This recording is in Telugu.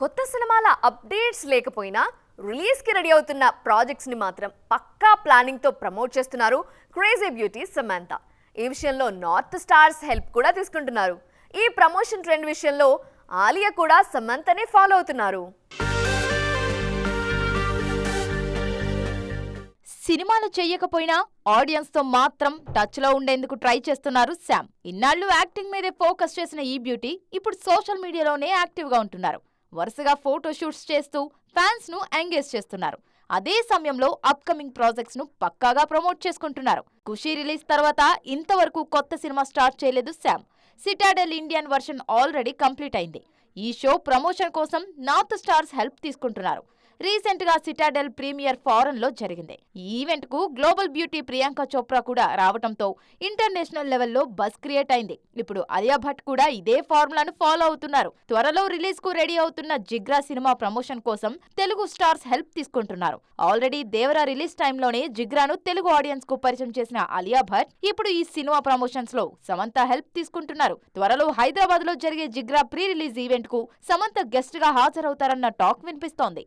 కొత్త సినిమాల అప్డేట్స్ లేకపోయినా రిలీజ్కి రెడీ అవుతున్న ప్రాజెక్ట్స్ని మాత్రం పక్కా ప్లానింగ్తో ప్రమోట్ చేస్తున్నారు క్రేజీ బ్యూటీ సమాంత. ఈ విషయంలో నార్త్ స్టార్స్ హెల్ప్ కూడా తీసుకుంటున్నారు. ఈ ప్రమోషన్ ట్రెండ్ విషయంలో ఆలియా కూడా సమంతనే ఫాలో అవుతున్నారు. సినిమాలు చేయకపోయినా ఆడియన్స్తో మాత్రం టచ్లో ఉండేందుకు ట్రై చేస్తున్నారు శామ్. ఇన్నాళ్ళు యాక్టింగ్ మీదే ఫోకస్ చేసిన ఈ బ్యూటీ ఇప్పుడు సోషల్ మీడియాలోనే యాక్టివ్గా ఉంటున్నారు. వరుసగా ఫోటోషూట్స్ చేస్తూ ఫ్యాన్స్ను ఎంగేజ్ చేస్తున్నారు. అదే సమయంలో అప్కమింగ్ ప్రాజెక్ట్స్ను పక్కాగా ప్రమోట్ చేసుకుంటున్నారు. ఖుషి రిలీజ్ తర్వాత ఇంతవరకు కొత్త సినిమా స్టార్ట్ చేయలేదు Sam Citadel Indian version already complete అయింది. ఈ షో ప్రమోషన్ కోసం నార్త్ స్టార్స్ హెల్ప్ తీసుకుంటున్నారు. రీసెంట్గా సిటాడెల్ ప్రీమియర్ ఫారెన్లో జరిగింది. ఈ ఈవెంట్కు గ్లోబల్ బ్యూటీ ప్రియాంక చోప్రా కూడా రావటంతో ఇంటర్నేషనల్ లెవెల్లో బస్ క్రియేట్ అయింది. ఇప్పుడు అలియా భట్ కూడా ఇదే ఫార్ములాను ఫాలో అవుతున్నారు. త్వరలో రిలీజ్కు రెడీ అవుతున్న జిగ్రా సినిమా ప్రమోషన్ కోసం తెలుగు స్టార్స్ హెల్ప్ తీసుకుంటున్నారు. ఆల్రెడీ దేవరా రిలీజ్ టైంలోనే జిగ్రాను తెలుగు ఆడియన్స్కు పరిచయం చేసిన అలియా భట్ ఇప్పుడు ఈ సినిమా ప్రమోషన్స్లో సమంత హెల్ప్ తీసుకుంటున్నారు. త్వరలో హైదరాబాద్లో జరిగే జిగ్రా ప్రీ రిలీజ్ ఈవెంట్కు సమంత గెస్ట్గా హాజరవుతారన్న టాక్ వినిపిస్తోంది.